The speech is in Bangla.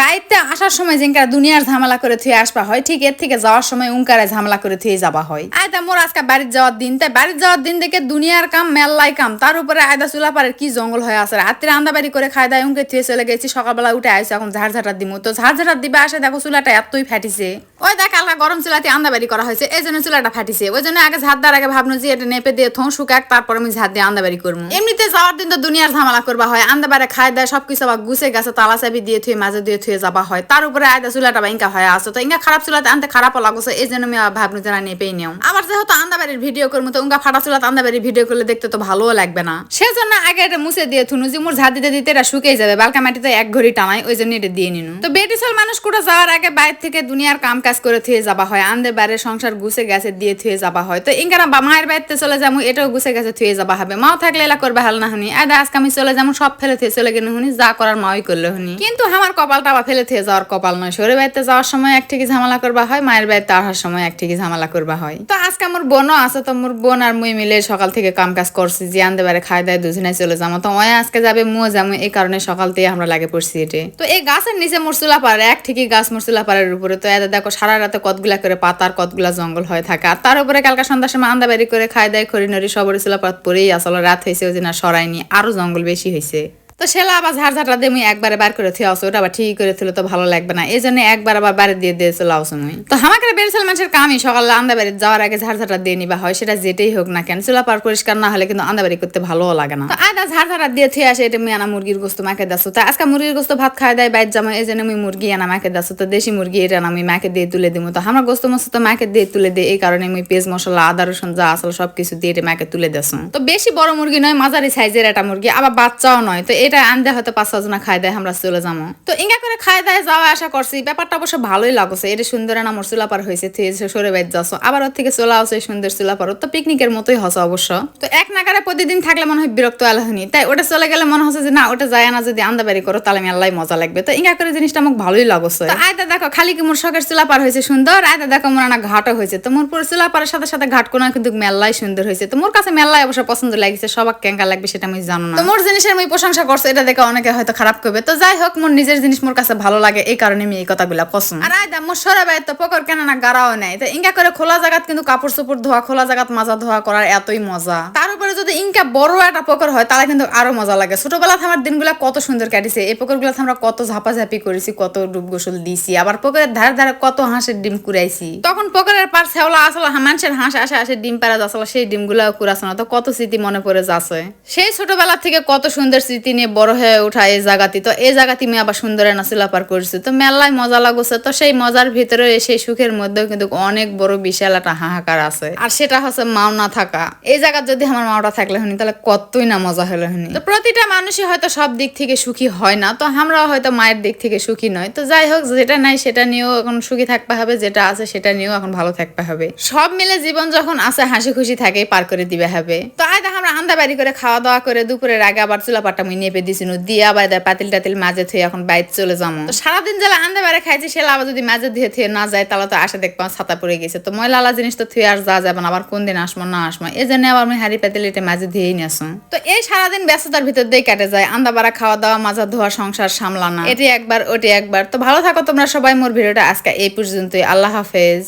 বাড়িতে আসার সময় জিঙ্কার দুনিয়ার ঝামেলা করে থুয়ে আসবা হয়, ঠিক এর থেকে যাওয়ার সময় উঙ্কারে ঝামেলা করে থুয়ে যাবা হয়। আয়দা মোর আজকে বাড়ির যাওয়ার দিন, তাই বাড়ির যাওয়ার দিন থেকে দুনিয়ার কাম মেল্লাই কাম, তার উপরে আয়দা চুলা পারের কি জঙ্গল হয়ে আছে রাত্রে বাড়ি করে খাই দায় উঙ্কে থুয়ে চলে গেছি, সকালবেলা উঠে আইসি, এখন ঝাড় ঝাড়ার দিমু। তো ঝাড় ঝাড়ার দিবে আসে দেখো চুলাটা এতই ফাটিছে। ওই দেখ হালকা গরম চুলাতে আন্দা বাড়ি করা হয়েছে, এই জন্য চুলাটা ফাটিছে। ওই জন্য আগে ঝাড় দেওয়ার আগে ভাবনো যে এটা নেপে দিয়ে থোঁ শুকাক, তারপর আমি ঝাড় দিয়ে আন্দা বাড়ি করব এমনিতে যাওয়ার দিন তো দুনিয়ার ঝামেলা করবা হয়, আন্দা বাড়ি খাই দেয় সবকিছু আবার গুছে গেছে তালা চাবি দিয়ে থুয়ে, মাঝে দিয়ে থুয়ে যাবা হয়। তার উপরে আয়দা চুলাটা ইনকা হয়ে আসো তো ইনকা খারাপ চুলাতে আনতে খারাপও লাগছে। এই জন্য আমি ভাবনি যে না নেপেই নিও আবার যেহেতু আন্দা বাড়ির ভিডিও করব তো উনকা ফাটা চুলাতে আন্দা বাড়ির ভিডিও করলে দেখতে তো ভালোও লাগবে না। সেজন্য আগে এটা মুছে দিয়ে থুনু, যে মোর ঝাড় দিতে দিতে এটা শুকিয়ে যাবে। বালকা মাটিতে এক ঘড়ি টানাই, ওই জন্য এটা দিয়ে নিনু। তো বেটিসল মানুষ কোটা যাওয়ার আগে বাইরে থেকে দুনিয়ার কাম কাজ করে থুয়ে যাবা হয়। আন্দে বাইরে সংসার গুছে গেছে দিয়ে থুয়ে যাবা হয়। তো বা মায়ের বাড়িতে চলে যাব এটাও গুছে গেছে থুয়ে যাবা হবে। মাও থাকলে এলা করবে হাল না হুনি। আদা, আজকে আমি চলে যাব সব ফেলে থুয়ে চলে গেলে হুনি, যা করার মাওই করলে হুনি। কিন্তু আমার কপালটা আবার ফেলে থুয়ে যাওয়ার কপাল নয়। সরে বাড়িতে যাওয়ার সময় এক ঝামেলা করবা হয়, মায়ের বাড়িতে আসার সময় এক ঠিকই ঝামেলা করবা হয়। তো আজকে আমার বোনও আছে, তো মোর বোন আর মুই মিলে সকাল থেকে কাম কাজ করছি, যে আনতে পারে খাই দায় দুজনে চলে যাব। তো ওই আজকে যাবে, মুও যাব, এই কারণে সকাল থেকে আমরা লাগে পড়ছি এটে। তো এই গাছের নিচে মুরসুলা পাড়ে, এক ঠিকই গাছ মুরসুলা পাড়ের উপরে। তো এত দেখো, সারা রাতে কতগুলা করে পাতার কতগুলা জঙ্গল হয়ে থাকে। আর তার উপরে কালকা সন্ধ্যার সময় আন্দা বাড়ি করে খাই দেয়, খড়ি নড়ি সবরে চুলা পাত পরেই আসলে রাত হয়েছে, ওই দিন আর সরাইনি, আরও জঙ্গল বেশি হয়েছে। তো সেলা আবার ঝাড় ঝাড়টা দিয়ে মুই একবারে বার করে থুয়ে আসো ওটা আবার ঠিক করে থুলে তো ভালো লাগবে না। এই জন্য একবার আবার বাড়ি দিয়ে দিয়ে চলে আসো মুই। তো আমাকে বেড়েছিল মানুষের কামই, সকাল আন্দা বাড়ি যাওয়ার আগে ঝাড় ঝাড়টা দিয়ে নিবা হয়, সেটা যেটাই হোক না কেন। চুলা পার পরিষ্কার না হলে কিন্তু আন্দা বাড়ি করতে ভালোও লাগে না। তো আদা ঝাড় ঝাড়া দিয়ে থুয়ে আসে, এটা মুই আনা মুরগির গোস্ত মাকে দাসো তো আজকে মুরগির গোস্ত ভাত খাই দেয়, বাইর জামা এই জন্য মুই মুরগি আনা মাকে দাসো তো দেশি মুরগি এটা না আমি মাকে দিয়ে তুলে দিব তো আমার গোস্ত মস্ত তো মাকে দিয়ে তুলে দিই এই কারণে মুই পেঁয়াজ মশলা, আদা রসুন যা আসলে সবকিছু দিয়ে এটা মাকে তুলে দেছো তো বেশি বড় মুরগি নয়, মাঝারি সাইজের একটা মুরগি, আবার বাচ্চাও নয়। তো এটা আনতে হয়তো পাঁচ ছজনা খাই দেয়, আমরা চলে যাব তো ইঙ্গা করে খাই দেয় যাওয়া আশা করছি। ব্যাপারটা অবশ্য ভালোই লাগছে। এটা সুন্দর না মোর চুলাপার হয়েছে সরে বাইর যাচ্ছ। আবার ওর থেকে চলে আসে সুন্দর চুলাপার তো পিকনিকের মতোই হসে অবশ্য। তো এক নাগারে প্রতিদিন থাকলে মনে হয় বিরক্ত আলাহনি। তাই ওটা চলে গেলে মনে হচ্ছে যে, না, ওটা যায় না। যদি আন্দা বাড়ি করো, তাহলে আল্লাহ মজা লাগবে। তো ইঙ্গা করে জিনিসটা আমাকে ভালোই লাগছে। তো আয়দা দেখো, খালি কি মোর শখের চুলাপার হয়েছে সুন্দর? আয়দা দেখো মোর না ঘাটও হয়েছে। তো মোর পুরো চুলাপারের সাথে সাথে ঘাট কোনা কিন্তু মেলাই সুন্দর হয়েছে। তো মোর কাছে মেল্লাই অবশ্য পছন্দ লাগছে। সবাক কেঙ্কা লাগবে সেটা আমি জানো না। তো মোর জিনিসের আমি প্রশংসা করছে এটা দেখে অনেকে হয়তো খারাপ করবে। তো যাই হোক মোর নিজের জিনিস মোর কাছে ভালো লাগে এই কারণে আমি এই কথাগুলা পছন্দ আর আয়দা মোর সরে বাইর তো পকর কেন না গাড়াও নেই। তো ইঙ্গা করে খোলা জায়গাত কিন্তু কাপড় চোপড় ধোয়া খোলা জায়গাত মাজা ধোয়া করার এতই মজা। তার যদি ইনকা বড় একটা পকর হয়, তাহলে কিন্তু আরও মজা লাগে। ছোটবেলাতে আমার দিনগুলা কত সুন্দর কাটিছে। এই পকরগুলাতে আমরা কত ঝাপাঝাপি করেছি, কত ডুব গোসল দিয়েছি আবার পকরের ধারে ধারে কত হাঁসের ডিম কুড়াইছি। তখন পকরের পার ছেওলা আসলে মানুষের হাঁস আসে আসে ডিম পাড়া আসলে সেই ডিমগুলাও কুড়াছে না। তো কত স্মৃতি মনে পড়ে যাচ্ছে। সেই ছোটবেলা থেকে কত সুন্দর স্মৃতি নিয়ে বড় হয়ে ওঠা এই জায়গাতে তো এই জায়গাতে আমি আবার সুন্দর নাচিলা পার করছি। তো মেলায় মজা লাগছে। তো সেই মজার ভিতরে, সেই সুখের মধ্যেও কিন্তু অনেক বড় বিশাল একটা হাহাকার আছে। আর সেটা হচ্ছে মাও না থাকা। এই জায়গা যদি আমার মাওটা থাকলে হনি তাহলে কতই না মজা হলো হনি তো প্রতিটা মানুষই হয়তো সব দিক থেকে সুখী হয় না, তো আমরাও হয়তো মায়ের দিক থেকে সুখী নয় তো যাই হোক, যেটা নাই সেটা নিয়েও এখন সুখী থাকতে হবে, যেটা আছে সেটা নিয়েও এখন ভালো থাকতে হবে। সব মিলে জীবন যখন আছে, হাসি খুশি থাকে পার করে দিবে হবে। তো আন্দা বাড়ি করে খাওয়া দাওয়া করে দুপুরের আগে আবার চুলা পাটা মুই নেপে দিছি দিয়ে আবার পাতিল টাতিল মাঝে থুয়ে এখন বাইরে চলে যাব। তো সারাদিন যারা আন্দা বাড়ি খাইছি, সে আবার যদি মাঝে ধুয়ে থুয়ে না যায়, তাহলে তো আসে দেখবাম ছাতা পড়ে গেছে। তো ময়লা জিনিস তো থুয়ে আর যা যাবে না, আবার কোন দিন আসব, না আসব এই জন্য আবার আমি হাড়ি পাতিল এটা মাঝে ধুয়েই নিয়েছো তো এই সারাদিন ব্যস্ততার ভিতর দিয়ে কেটে যায় আন্দা বাড়া খাওয়া দাওয়া মাজা ধোয়া, সংসার সামলানা। এটি একবার, ওটি একবার। তো ভালো থাকো তোমরা সবাই, মোর ভিডিওটা আজকে এই পর্যন্তই। আল্লাহ হাফেজ।